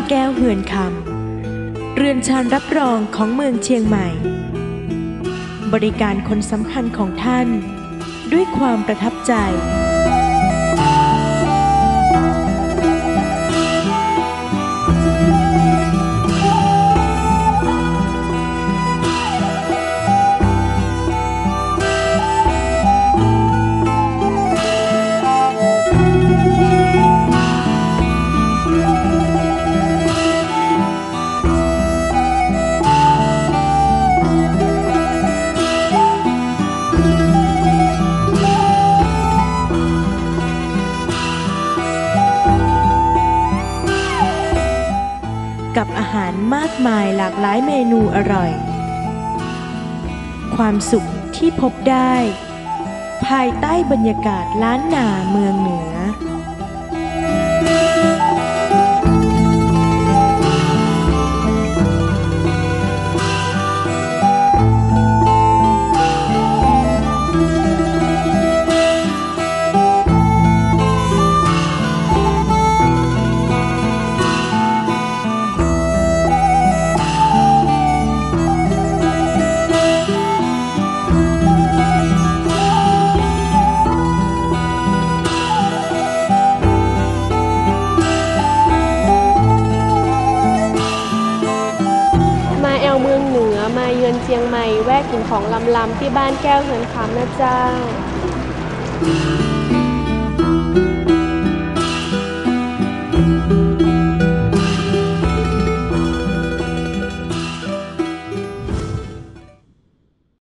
านแก้วเหือนคำ เรือนชานรับรองของเมืองเชียงใหม่ บริการคนสำคัญของท่าน ด้วยความประทับใจ กับอาหารมากมายหลากหลายเมนูอร่อย ความสุขที่พบได้ ภายใต้บรรยากาศล้านนาเมืองเหนือ เชียงใหม่ แวะกินของลำลำที่บ้านแก้วเหินขามนะเจ้า